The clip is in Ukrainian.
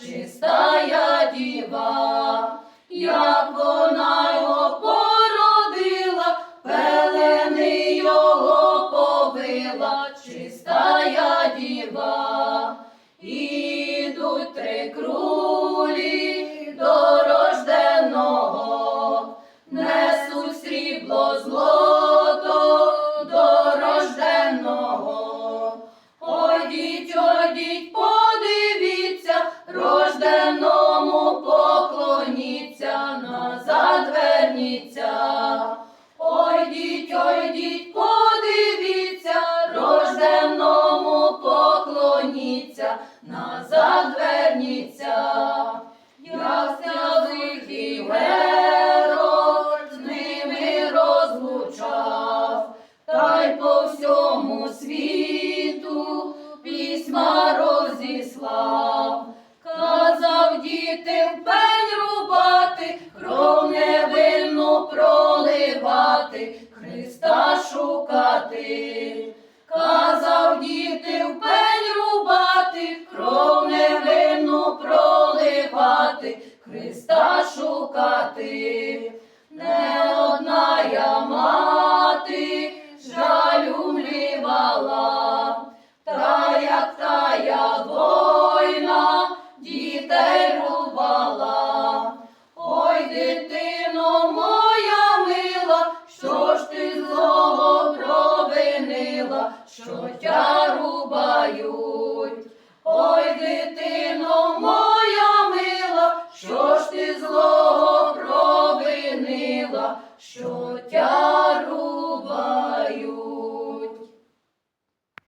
чистая діва, як вона його породила, пелени його повила, чистая діва, ідуть три круги. верніться, назад верніться, як слязих і герой з ними розлучав, та й по всьому світу письма розіслав, казав діти в пень рубати, кров невинно проливати. Кров невинну проливати, Христа шукати. Не одна я мати, жалю млівала, та як тая война, дітей рубала. Ой, дитино моя мила, що ж ти злого провинила, що злого провинила, що